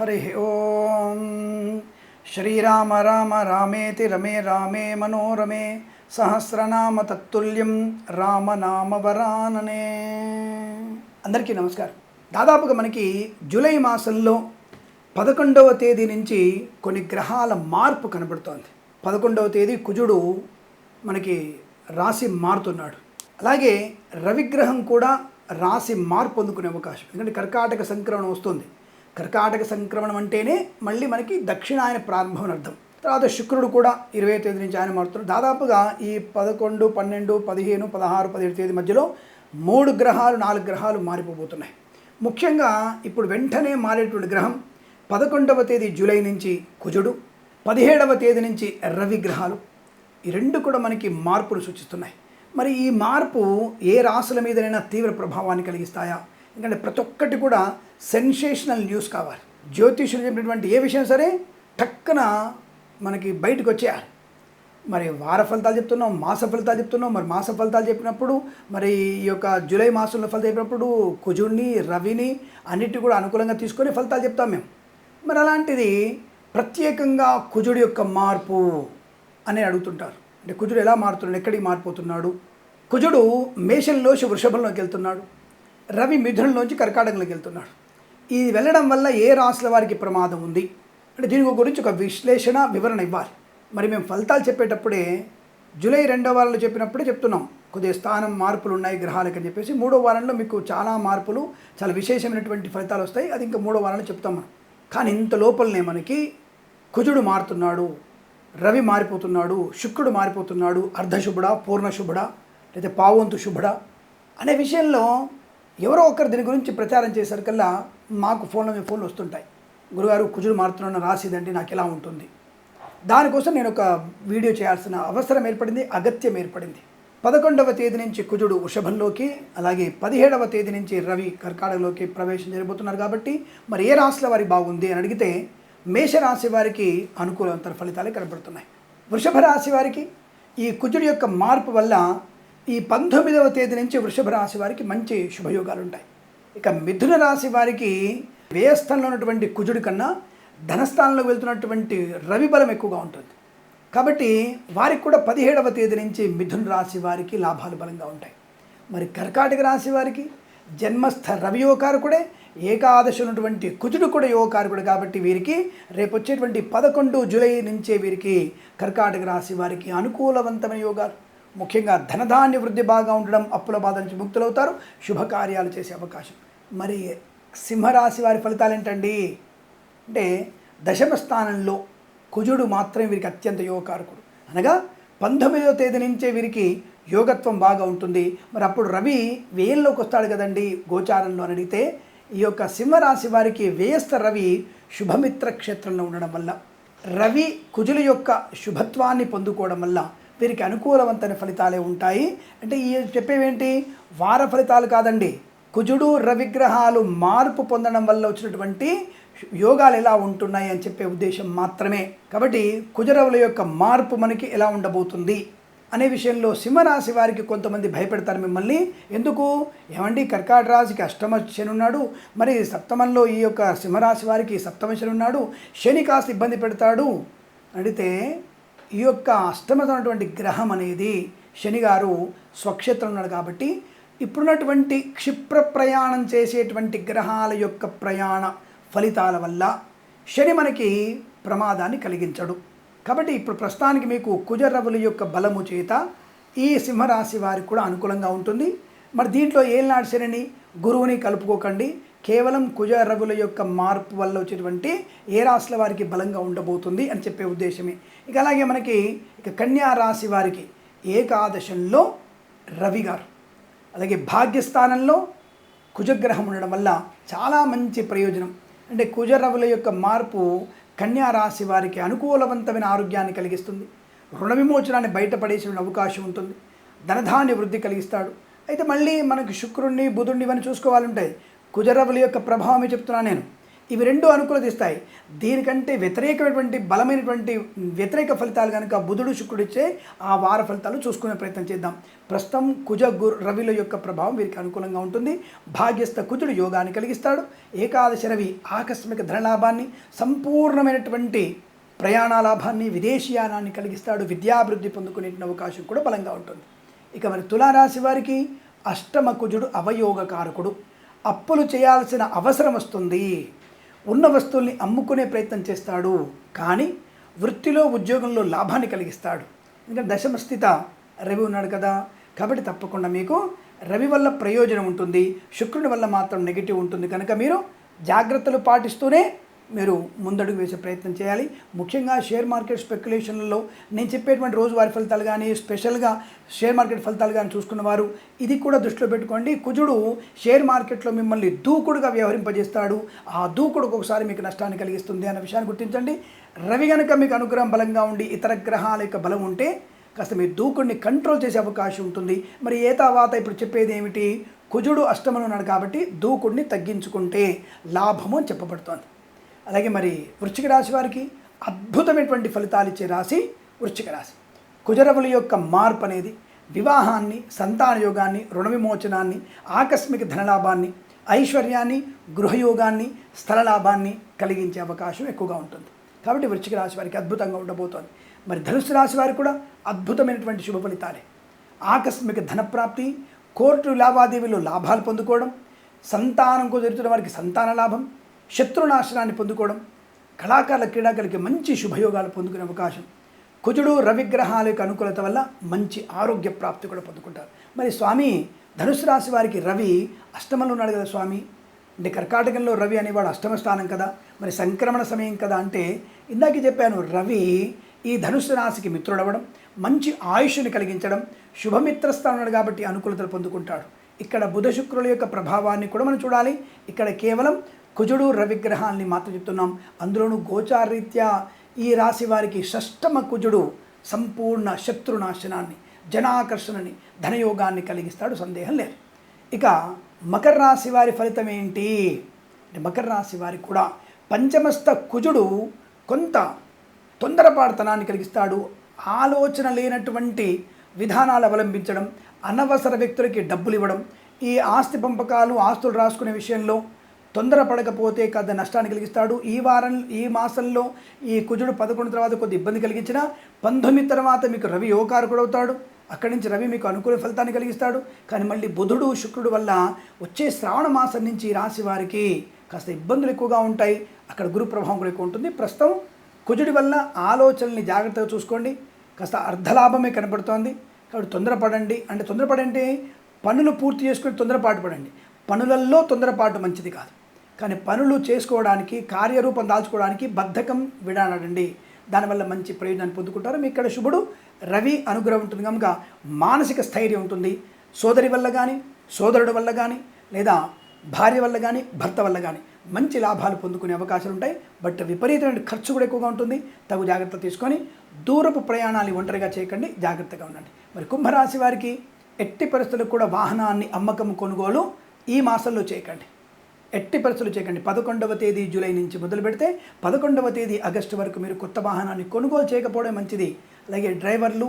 హరి ఓం. శ్రీరామ రామ రామేతి రమే రామే మనోరమే సహస్రనామ తత్తుల్యం రామనామ వరాననే. అందరికీ నమస్కారం. దాదాపుగా మనకి జూలై మాసంలో పదకొండవ తేదీ నుంచి కొన్ని గ్రహాల మార్పు కనబడుతోంది. పదకొండవ తేదీ కుజుడు మనకి రాశి మారుతున్నాడు. అలాగే రవిగ్రహం కూడా రాశి మార్పు పొందుకునే అవకాశం. ఎందుకంటే కర్కాటక సంక్రమణం వస్తుంది. కర్కాటక సంక్రమణం అంటేనే మళ్ళీ మనకి దక్షిణాయన ప్రారంభం అని అర్థం. తర్వాత శుక్రుడు కూడా ఇరవై తేదీ నుంచి ఆయన మారుతున్నాడు. దాదాపుగా ఈ పదకొండు పన్నెండు పదిహేను పదహారు పదిహేడు తేదీ మధ్యలో మూడు గ్రహాలు నాలుగు గ్రహాలు మారిపోబోతున్నాయి. ముఖ్యంగా ఇప్పుడు వెంటనే మారేటువంటి గ్రహం పదకొండవ తేదీ జూలై నుంచి కుజుడు పదిహేడవ తేదీ నుంచి రవి గ్రహాలు. ఈ రెండు కూడా మనకి మార్పులు సూచిస్తున్నాయి. మరి ఈ మార్పు ఏ రాసుల మీదనైనా తీవ్ర ప్రభావాన్ని కలిగిస్తాయా? ఎందుకంటే ప్రతి ఒక్కటి కూడా సెన్సేషనల్ న్యూస్ కావాలి. జ్యోతిషులు చెప్పినటువంటి ఏ విషయం సరే టక్కున మనకి బయటకు వచ్చేయాలి. మరి వార ఫలితాలు చెప్తున్నాం మాస ఫలితాలు చెప్తున్నాం మరి మాస ఫలితాలు చెప్పినప్పుడు మరి ఈ యొక్క జూలై మాసంలో ఫలితాలు చెప్పినప్పుడు కుజుడిని రవిని అన్నిటి కూడా అనుకూలంగా తీసుకొని ఫలితాలు చెప్తాం మేము. మరి అలాంటిది ప్రత్యేకంగా కుజుడి యొక్క మార్పు అని అడుగుతుంటారు. అంటే కుజుడు ఎలా మారుతున్నాడు ఎక్కడికి మారిపోతున్నాడు? కుజుడు మేషంలోంచి వృషభంలోకి వెళ్తున్నాడు. రవి మిథునంలోంచి కర్కాటకంలోకి వెళ్తున్నాడు. ఇది వెళ్ళడం వల్ల ఏ రాసుల వారికి ప్రమాదం ఉంది? అంటే దీని గురించి ఒక విశ్లేషణ వివరణ ఇవ్వాలి. మరి మేము ఫలితాలు చెప్పేటప్పుడే జూలై రెండో వారంలో చెప్పినప్పుడే చెప్తున్నాం. కొద్దిగా స్థానం మార్పులు ఉన్నాయి గ్రహాలకు అని చెప్పేసి. మూడో వారంలో మీకు చాలా మార్పులు చాలా విశేషమైనటువంటి ఫలితాలు వస్తాయి. అది ఇంకా మూడో వారంలో చెప్తాం మనం. కానీ ఇంత లోపలనే మనకి కుజుడు మారుతున్నాడు రవి మారిపోతున్నాడు శుక్రుడు మారిపోతున్నాడు అర్ధశుభుడా పూర్ణశుభుడా లేదా పావంతు శుభుడా అనే విషయంలో ఎవరో ఒకరు దీని గురించి ప్రచారం చేసరికల్లా మాకు ఫోన్లో మీ ఫోన్లు వస్తుంటాయి. గురుగారు కుజుడు మారుతున్న రాసిదంటే నాకు ఎలా ఉంటుంది? దానికోసం నేను ఒక వీడియో చేయాల్సిన అవసరం ఏర్పడింది అగత్యం ఏర్పడింది. పదకొండవ తేదీ నుంచి కుజుడు వృషభంలోకి అలాగే పదిహేడవ తేదీ నుంచి రవి కర్కాటకలోకి ప్రవేశం జరగబోతున్నారు కాబట్టి మరి ఏ రాశుల వారి బాగుంది అని అడిగితే మేషరాశి వారికి అనుకూలంతర ఫలితాలే కనబడుతున్నాయి. వృషభ రాశి వారికి ఈ కుజుడు యొక్క మార్పు వల్ల ఈ పంతొమ్మిదవ తేదీ నుంచి వృషభ రాశి వారికి మంచి శుభయోగాలు ఉంటాయి. ఇక మిథున రాశి వారికి వ్యయస్థంలో ఉన్నటువంటి కుజుడి కన్నా ధనస్థానంలో వెళ్తున్నటువంటి రవి బలం ఎక్కువగా ఉంటుంది. కాబట్టి వారికి కూడా పదిహేడవ తేదీ నుంచి మిథున రాశి వారికి లాభాలు బలంగా ఉంటాయి. మరి కర్కాటక రాశి వారికి జన్మస్థ రవి యోకారకుడే ఏకాదశి ఉన్నటువంటి కుజుడు కూడా యోకారకుడు కాబట్టి వీరికి రేపు వచ్చేటువంటి పదకొండు జూలై నుంచే వీరికి కర్కాటక రాశి వారికి అనుకూలవంతమైన యోగాలు. ముఖ్యంగా ధనధాన్య వృద్ధి బాగా ఉండడం అప్పుల బాధ నుంచి ముక్తులవుతారు. శుభకార్యాలు చేసే అవకాశం. మరి సింహరాశి వారి ఫలితాలు ఏంటండి? అంటే దశమ స్థానంలో కుజుడు మాత్రమే వీరికి అత్యంత యోగకారకుడు. అనగా పంతొమ్మిదవ తేదీ నుంచే వీరికి యోగత్వం బాగా ఉంటుంది. మరి అప్పుడు రవి వేయంలోకి వస్తాడు కదండి గోచారంలో అని అడిగితే ఈ యొక్క సింహరాశి వారికి వేయస్థ రవి శుభమిత్ర క్షేత్రంలో ఉండడం వల్ల రవి కుజుల యొక్క శుభత్వాన్ని పొందుకోవడం వల్ల వీరికి అనుకూలవంతమైన ఫలితాలే ఉంటాయి. అంటే ఈ చెప్పేవేంటి? వార ఫలితాలు కాదండి. కుజుడు రవిగ్రహాలు మార్పు పొందడం వల్ల వచ్చినటువంటి యోగాలు ఎలా ఉంటున్నాయి అని చెప్పే ఉద్దేశం మాత్రమే. కాబట్టి కుజరవుల యొక్క మార్పు మనకి ఎలా ఉండబోతుంది అనే విషయంలో సింహరాశి వారికి కొంతమంది భయపెడతారు మిమ్మల్ని. ఎందుకు? ఏమండి కర్కాట రాశికి అష్టమ శని ఉన్నాడు. మరి సప్తమంలో ఈ యొక్క సింహరాశి వారికి సప్తమ శని ఉన్నాడు. శని కాస్త ఇబ్బంది పెడతాడు. అడిగితే ఈ యొక్క అష్టమతమైనటువంటి గ్రహం అనేది శనిగారు స్వక్షేత్రం ఉన్నాడు కాబట్టి ఇప్పుడున్నటువంటి క్షిప్ర ప్రయాణం చేసేటువంటి గ్రహాల యొక్క ప్రయాణ ఫలితాల వల్ల శని మనకి ప్రమాదాన్ని కలిగించడు. కాబట్టి ఇప్పుడు ప్రస్తుతానికి మీకు కుజరవుల యొక్క బలము చేత ఈ సింహరాశి వారికి కూడా అనుకూలంగా ఉంటుంది. మరి దీంట్లో ఏళ్ళనాడు శనిని గురువుని కలుపుకోకండి. కేవలం కుజ రవుల యొక్క మార్పు వల్ల వచ్చేటువంటి ఏ రాశుల వారికి బలంగా ఉండబోతుంది అని చెప్పే ఉద్దేశమే. ఇక అలాగే మనకి ఇక కన్యా రాశి వారికి ఏకాదశంలో రవి గారు. అలాగే భాగ్యస్థానంలో కుజగ్రహం ఉండడం వల్ల చాలా మంచి ప్రయోజనం. అంటే కుజరవుల యొక్క మార్పు కన్యా రాశి వారికి అనుకూలవంతమైన ఆరోగ్యాన్ని కలిగిస్తుంది. రుణ విమోచనాన్ని బయటపడేసిన అవకాశం ఉంటుంది. ధనధాన్య వృద్ధి కలిగిస్తాడు. అయితే మళ్ళీ మనకి శుక్రుణ్ణి బుధుడిని ఇవన్నీ చూసుకోవాలంటాయి కుజరవుల యొక్క ప్రభావమే చెప్తున్నాను నేను. ఇవి రెండు అనుకూలత ఇస్తాయి. దీనికంటే వ్యతిరేకమైనటువంటి బలమైనటువంటి వ్యతిరేక ఫలితాలు కనుక బుధుడు శుక్రుడు ఇచ్చే ఆ వార ఫలితాలు చూసుకునే ప్రయత్నం చేద్దాం. ప్రస్తుతం కుజ గురు రవిల యొక్క ప్రభావం వీరికి అనుకూలంగా ఉంటుంది. భాగ్యస్థ కుజుడు యోగాన్ని కలిగిస్తాడు. ఏకాదశి రవి ఆకస్మిక ధనలాభాన్ని సంపూర్ణమైనటువంటి ప్రయాణ లాభాన్ని విదేశీయానాన్ని కలిగిస్తాడు. విద్యాభివృద్ధి పొందుకునే అవకాశం కూడా బలంగా ఉంటుంది. ఇక మరి తులారాశి వారికి అష్టమ కుజుడు అవయోగకారకుడు. అప్పులు చేయాల్సిన అవసరం వస్తుంది. ఉన్న వస్తువుల్ని అమ్ముకునే ప్రయత్నం చేస్తాడు. కానీ వృత్తిలో ఉద్యోగంలో లాభాన్ని కలిగిస్తాడు. ఎందుకంటే దశమస్థిత రవి ఉన్నాడు కదా. కాబట్టి తప్పకుండా మీకు రవి వల్ల ప్రయోజనం ఉంటుంది. శుక్రుడి వల్ల మాత్రం నెగిటివ్ ఉంటుంది. కనుక మీరు జాగ్రత్తలు పాటిస్తూనే మీరు ముందడుగు వేసే ప్రయత్నం చేయాలి. ముఖ్యంగా షేర్ మార్కెట్ స్పెక్యులేషన్లలో నేను చెప్పేటువంటి రోజువారి ఫలితాలు కానీ స్పెషల్గా షేర్ మార్కెట్ ఫలితాలు కానీ చూసుకున్న వారు ఇది కూడా దృష్టిలో పెట్టుకోండి. కుజుడు షేర్ మార్కెట్లో మిమ్మల్ని దూకుడుగా వ్యవహరింపజేస్తాడు. ఆ దూకుడు ఒకసారి మీకు నష్టాన్ని కలిగిస్తుంది అన్న విషయాన్ని గుర్తించండి. రవి కనుక మీకు అనుగ్రహం బలంగా ఉండి ఇతర గ్రహాల యొక్క బలం ఉంటే కాస్త మీ దూకుడిని కంట్రోల్ చేసే అవకాశం ఉంటుంది. మరి ఏ తర్వాత ఇప్పుడు చెప్పేది ఏమిటి? కుజుడు అష్టమంలో ఉన్నాడు కాబట్టి దూకుడిని తగ్గించుకుంటే లాభము అని చెప్పబడుతోంది. అలాగే మరి వృశ్చిక రాశి వారికి అద్భుతమైనటువంటి ఫలితాలు ఇచ్చే రాశి వృశ్చిక రాశి. కుజరవుల యొక్క మార్పు అనేది వివాహాన్ని సంతాన యోగాన్ని రుణ విమోచనాన్ని ఆకస్మిక ధనలాభాన్ని ఐశ్వర్యాన్ని గృహయోగాన్ని స్థల లాభాన్ని కలిగించే అవకాశం ఎక్కువగా ఉంటుంది. కాబట్టి వృశ్చిక రాశి వారికి అద్భుతంగా ఉండబోతోంది. మరి ధనుసు రాశి వారికి కూడా అద్భుతమైనటువంటి శుభ ఫలితాలే. ఆకస్మిక ధనప్రాప్తి కోర్టు లావాదేవీలో లాభాలు పొందుకోవడం సంతానం కుదురుతున్న వారికి సంతాన లాభం శత్రునాశనాన్ని పొందుకోవడం కళాకారుల క్రీడాకారులకి మంచి శుభయోగాలు పొందుకునే అవకాశం. కుజుడు రవిగ్రహాల యొక్క అనుకూలత వల్ల మంచి ఆరోగ్య ప్రాప్తి కూడా పొందుకుంటారు. మరి స్వామి ధనుసు రాశి వారికి రవి అష్టమంలో ఉన్నాడు కదా స్వామి. అంటే కర్కాటకంలో రవి అనేవాడు అష్టమ స్థానం కదా. మరి సంక్రమణ సమయం కదా అంటే ఇందాక చెప్పాను రవి ఈ ధనుసు రాశికి మిత్రుడవడం మంచి ఆయుష్ని కలిగించడం శుభమిత్ర స్థానం కాబట్టి అనుకూలతలు పొందుకుంటాడు. ఇక్కడ బుధ శుక్రుల యొక్క ప్రభావాన్ని కూడా మనం చూడాలి. ఇక్కడ కేవలం కుజుడు రవిగ్రహాల్ని మాత్రం చెప్తున్నాం. అందులోనూ గోచారీత్యా ఈ రాశి వారికి షష్టమ కుజుడు సంపూర్ణ శత్రునాశనాన్ని జనాకర్షణని ధనయోగాన్ని కలిగిస్తాడు. సందేహం లేదు. ఇక మకర రాశి వారి ఫలితం ఏంటి? మకర రాశి వారికి కూడా పంచమస్త కుజుడు కొంత తొందరపాటుతనాన్ని కలిగిస్తాడు. ఆలోచన లేనటువంటి విధానాలు అవలంబించడం అనవసర వ్యక్తులకి డబ్బులు ఇవ్వడం ఈ ఆస్తి పంపకాలు ఆస్తులు రాసుకునే విషయంలో తొందరపడకపోతే కథ నష్టాన్ని కలిగిస్తాడు. ఈ వారం ఈ మాసంలో ఈ కుజుడు పదకొండు తర్వాత కొద్ది ఇబ్బంది కలిగించిన పంతొమ్మిది తర్వాత మీకు రవి యోగారకుడు అవుతాడు. అక్కడి నుంచి రవి మీకు అనుకూల ఫలితాన్ని కలిగిస్తాడు. కానీ మళ్ళీ బుధుడు శుక్రుడు వల్ల వచ్చే శ్రావణ మాసం నుంచి రాశి వారికి కాస్త ఇబ్బందులు ఎక్కువగా ఉంటాయి. అక్కడ గురు ప్రభావం కూడా ఎక్కువ ఉంటుంది. ప్రస్తుతం కుజుడి వల్ల ఆలోచనల్ని జాగ్రత్తగా చూసుకోండి. కాస్త అర్ధలాభమే కనపడుతోంది కాబట్టి తొందరపడండి. అంటే తొందరపడంటే పనులు పూర్తి చేసుకుని తొందరపాటు పడండి. పనులలో తొందరపాటు మంచిది కాదు. కానీ పనులు చేసుకోవడానికి కార్యరూపం దాల్చుకోవడానికి బద్ధకం విడానడండి. దానివల్ల మంచి ప్రయోజనాన్ని పొందుకుంటారు. మీ ఇక్కడ శుభుడు రవి అనుగ్రహం ఉంటుంది. కనుక మానసిక స్థైర్యం ఉంటుంది. సోదరి వల్ల కానీ సోదరుడి వల్ల కానీ లేదా భార్య వల్ల కానీ భర్త వల్ల కానీ మంచి లాభాలు పొందుకునే అవకాశాలు ఉంటాయి. బట్ విపరీతమైన ఖర్చు కూడా ఎక్కువగా ఉంటుంది. తగు జాగ్రత్త తీసుకొని దూరపు ప్రయాణాలు ఒంటరిగా చేయకండి. జాగ్రత్తగా ఉండండి. మరి కుంభరాశి వారికి ఎట్టి పరిస్థితులకు కూడా వాహనాన్ని అమ్మకం కొనుగోలు ఈ మాసంలో చేయకండి. ఎట్టి పరిస్థితులు చేయకండి. పదకొండవ తేదీ జూలై నుంచి మొదలు పెడితే పదకొండవ తేదీ ఆగస్టు వరకు మీరు కొత్త వాహనాన్ని కొనుగోలు చేయకపోవడం మంచిది. అలాగే డ్రైవర్లు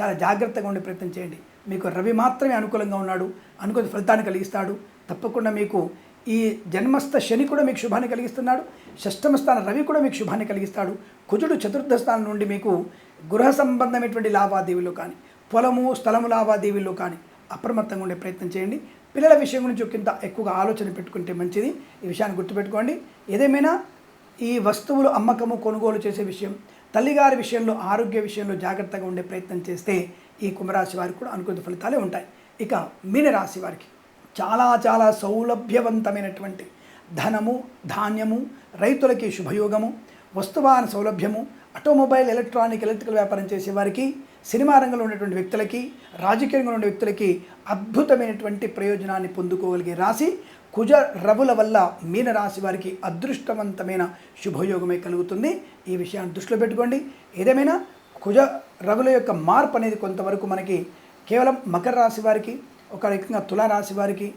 చాలా జాగ్రత్తగా ఉండే ప్రయత్నం చేయండి. మీకు రవి మాత్రమే అనుకూలంగా ఉన్నాడు. అనుకూల ఫలితాన్ని కలిగిస్తాడు. తప్పకుండా మీకు ఈ జన్మస్థ శని కూడా మీకు శుభాన్ని కలిగిస్తున్నాడు. షష్టమ స్థాన రవి కూడా మీకు శుభాన్ని కలిగిస్తాడు. కుజుడు చతుర్థ స్థానం నుండి మీకు గృహ సంబంధమైనటువంటి లావాదేవీలు కానీ పొలము స్థలము లావాదేవీలు కానీ అప్రమత్తంగా ఉండే ప్రయత్నం చేయండి. పిల్లల విషయం గురించి ఒకంత ఎక్కువగా ఆలోచన పెట్టుకుంటే మంచిది. ఈ విషయాన్ని గుర్తుపెట్టుకోండి. ఏదేమైనా ఈ వస్తువులు అమ్మకము కొనుగోలు చేసే విషయం తల్లిగారి విషయంలో ఆరోగ్య విషయంలో జాగ్రత్తగా ఉండే ప్రయత్నం చేస్తే ఈ కుంభరాశి వారికి కూడా అనుకూల ఫలితాలే ఉంటాయి. ఇక మీనరాశి వారికి చాలా చాలా సౌలభ్యవంతమైనటువంటి ధనము ధాన్యము రైతులకి శుభయోగము వస్తువాహన సౌలభ్యము ఆటోమొబైల్ ఎలక్ట్రానిక్ ఎలక్ట్రికల్ వ్యాపారం చేసే వారికి సినిమా రంగంలో ఉన్నటువంటి వ్యక్తులకి రాజకీయ రంగంలో ఉన్న వ్యక్తులకి అద్భుతమైనటువంటి ప్రయోజనాన్ని పొందుకోగలిగే రాశి కుజ రవుల వల్ల మీన రాశి వారికి అదృష్టవంతమైన శుభయోగమే కలుగుతుంది. ఈ విషయాన్ని దృష్టిలో పెట్టుకోండి. ఏదేమైనా కుజ రవుల యొక్క మార్పు అనేది కొంతవరకు మనకి కేవలం మకర రాశి వారికి ఒక రకంగా తులారాశి వారికి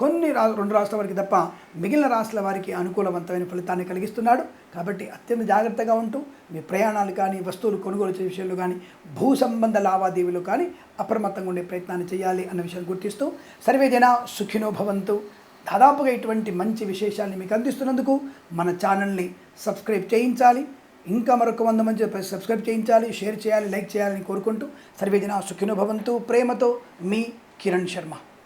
కొన్ని రా రెండు రాష్ట్రాల వారికి తప్ప మిగిలిన రాష్ట్రాల వారికి అనుకూలవంతమైన ఫలితాన్ని కలిగిస్తున్నాడు. కాబట్టి అత్యంత జాగ్రత్తగా ఉంటూ మీ ప్రయాణాలు కానీ వస్తువులు కొనుగోలు చేసే విషయంలో కానీ భూ సంబంధ లావాదేవీలు కానీ అప్రమత్తంగా ఉండే ప్రయత్నాన్ని చేయాలి అన్న విషయాన్ని గుర్తిస్తూ సర్వే జన సుఖినో భవంతు. దాదాపుగా ఇటువంటి మంచి విశేషాన్ని మీకు అందిస్తున్నందుకు మన ఛానల్ని సబ్స్క్రైబ్ చేయించాలి. ఇంకా మరొక వంద మంది సబ్స్క్రైబ్ చేయించాలి షేర్ చేయాలి లైక్ చేయాలని కోరుకుంటూ సర్వేజన సుఖినో భవంతు ప్రేమతో మీ కిరణ్ శర్మ.